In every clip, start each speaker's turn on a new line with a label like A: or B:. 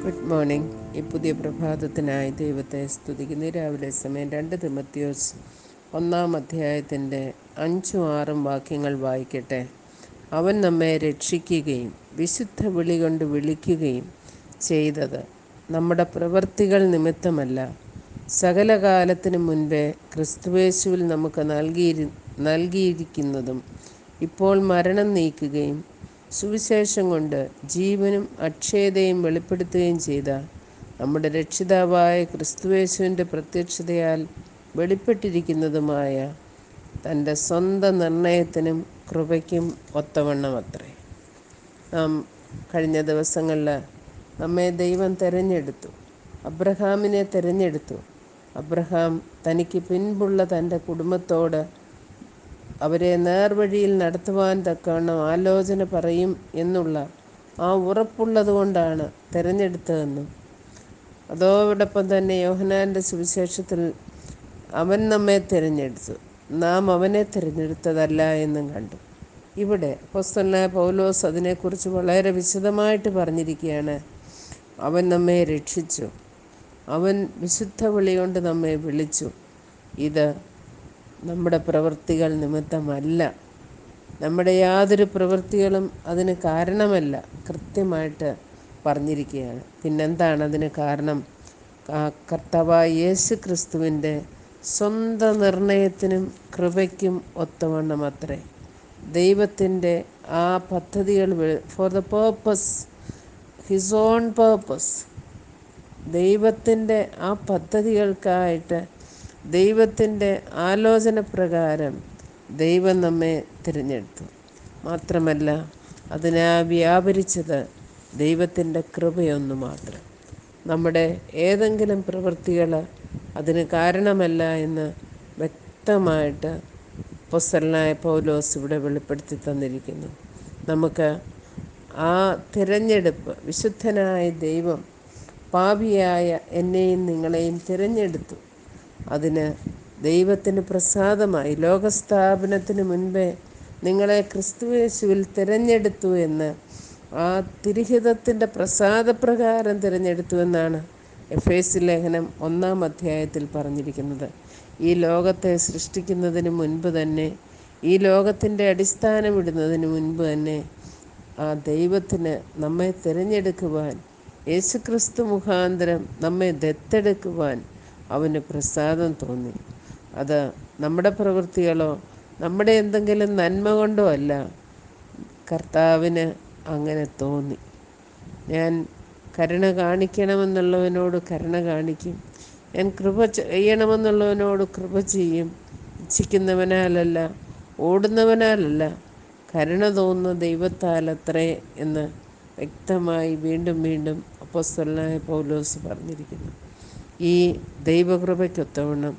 A: Morning ഈ പുതിയ പ്രഭാതത്തിനായി ദൈവത്തെ സ്തുതിക്കുന്നു. രാവിലെ സമയം രണ്ട് തിമത്യോസ് ഒന്നാം അധ്യായത്തിന്റെ അഞ്ചും ആറും വാക്യങ്ങൾ വായിക്കട്ടെ. അവൻ നമ്മെ രക്ഷിക്കുകയും വിശുദ്ധ വിളി കൊണ്ട് വിളിക്കുകയും ചെയ്തത് നമ്മുടെ പ്രവൃത്തികൾ നിമിത്തമല്ല. സകല കാലത്തിനു മുൻപേ ക്രിസ്തുവേശുവിൽ നമുക്ക് നൽകിയിരി നൽകിയിരിക്കുന്നതും ഇപ്പോൾ മരണം നീക്കുകയും സുവിശേഷം കൊണ്ട് ജീവനും അക്ഷയതയും വെളിപ്പെടുത്തുകയും ചെയ്ത നമ്മുടെ രക്ഷിതാവായ ക്രിസ്തുവേശുവിന്റെ പ്രത്യക്ഷതയാൽ വെളിപ്പെട്ടിരിക്കുന്നതുമായ തന്റെ സ്വന്തം നിർണയത്തിനും കൃപയ്ക്കും ഒത്തവണ്ണം അത്രേ നാം കഴിഞ്ഞ ദിവസങ്ങളിൽ നമ്മെ ദൈവം തിരഞ്ഞെടുത്തു അബ്രഹാമിനെ തിരഞ്ഞെടുത്തു. അബ്രഹാം തനിക്ക് പിൻപുള്ള തന്റെ കുടുംബത്തോട് അവരെ നേർവഴിയിൽ നടത്തുവാൻ തക്കവണ്ണം ആലോചന പറയും എന്നുള്ള ആ ഉറപ്പുള്ളതുകൊണ്ടാണ് തിരഞ്ഞെടുത്തതെന്നും. അതോടൊപ്പം തന്നെ യോഹനാന്റെ സുവിശേഷത്തിൽ അവൻ നമ്മെ തിരഞ്ഞെടുത്തു. നാം അവനെ തിരഞ്ഞെടുത്തതല്ല എന്നും കണ്ടു. ഇവിടെ പൊസ്തലായ പൗലോസ് അതിനെക്കുറിച്ച് വളരെ വിശദമായിട്ട് പറഞ്ഞിരിക്കുകയാണ്. അവൻ നമ്മെ രക്ഷിച്ചു. അവൻ വിശുദ്ധ വിളി കൊണ്ട് നമ്മെ വിളിച്ചു. ഇത് നമ്മുടെ പ്രവൃത്തികൾ നിമിത്തമല്ല. നമ്മുടെ യാതൊരു പ്രവൃത്തികളും അതിന് കാരണമല്ല കൃത്യമായിട്ട് പറഞ്ഞിരിക്കുകയാണ്. പിന്നെന്താണ് അതിന് കാരണം? കർത്താവായ യേശു ക്രിസ്തുവിന്റെ സ്വന്തം നിർണയത്തിനും കൃപയ്ക്കും ഒത്തവണ്ണം അത്രേ. ദൈവത്തിന്റെ ആ പദ്ധതികൾ for the purpose his own purpose ദൈവത്തിന്റെ ആ പദ്ധതികൾക്കായിട്ട് ദൈവത്തിന്റെ ആലോചന പ്രകാരം ദൈവം നമ്മെ തിരഞ്ഞെടുത്തു. മാത്രമല്ല അതിനെ വ്യാപരിച്ചത് ദൈവത്തിന്റെ കൃപയൊന്നു മാത്രം. നമ്മുടെ ഏതെങ്കിലും പ്രവൃത്തികൾ അതിന് കാരണമല്ല എന്ന് വ്യക്തമായിട്ട് പൊസലനായ പൗലോസ് ഇവിടെ വെളിപ്പെടുത്തി തന്നിരിക്കുന്നു. നമുക്ക് ആ തിരഞ്ഞെടുപ്പ് വിശുദ്ധനായ ദൈവം പാപിയായ എന്നെയും നിങ്ങളെയും തിരഞ്ഞെടുത്തു. അതിന് ദൈവത്തിന് പ്രസാദമായി. ലോകസ്ഥാപനത്തിന് മുൻപേ നിങ്ങളെ ക്രിസ്തുവേശുവിൽ തിരഞ്ഞെടുത്തു എന്ന് ആ തിരിഹിതത്തിന്റെ പ്രസാദപ്രകാരം തിരഞ്ഞെടുത്തു എന്നാണ് എഫ് എസ് ലേഖനം ഒന്നാം അധ്യായത്തിൽ പറഞ്ഞിരിക്കുന്നത്. ഈ ലോകത്തെ സൃഷ്ടിക്കുന്നതിന് മുൻപ് തന്നെ ഈ ലോകത്തിന്റെ അടിസ്ഥാനം ഇടുന്നതിന് മുൻപ് തന്നെ ആ ദൈവത്തിന് നമ്മെ തിരഞ്ഞെടുക്കുവാൻ യേശുക്രിസ്തു മുഖാന്തരം നമ്മെ ദത്തെടുക്കുവാൻ അവന് പ്രസാദം തോന്നി. അത് നമ്മുടെ പ്രവൃത്തികളോ നമ്മുടെ എന്തെങ്കിലും നന്മ കൊണ്ടോ അല്ല കർത്താവിന് അങ്ങനെ തോന്നി. ഞാൻ കരുണ കാണിക്കണമെന്നുള്ളവനോട് കരുണ കാണിക്കും. ഞാൻ കൃപ ചെയ്യണമെന്നുള്ളവനോട് കൃപ ചെയ്യും. ഇച്ഛിക്കുന്നവനാലല്ല ഓടുന്നവനാലല്ല കരുണ തോന്നുന്ന ദൈവത്താലത്രേ എന്ന് വ്യക്തമായി വീണ്ടും വീണ്ടും അപ്പോസ്തലനായ പൗലോസ് പറഞ്ഞിരിക്കുന്നു. ഈ ദൈവകൃപയ്ക്കൊത്തവണ്ണം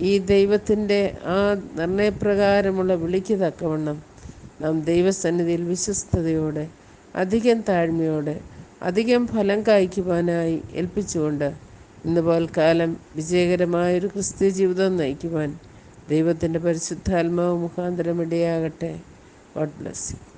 A: ഈ ദൈവത്തിന്റെ ആ നിർണയപ്രകാരമുള്ള വിളിക്ക് തക്കവണ്ണം നാം ദൈവസന്നിധിയിൽ വിശ്വസ്തയോടെ അധികം താഴ്മയോടെ അധികം ഫലം കായ്ക്കുവാനായി ഏൽപ്പിച്ചുകൊണ്ട് ഇന്ന് പോൽക്കാലം വിജയകരമായൊരു ക്രിസ്ത്യ ജീവിതം നയിക്കുവാൻ ദൈവത്തിന്റെ പരിശുദ്ധാത്മാവ് മുഖാന്തരം ഇടയാകട്ടെ. God bless you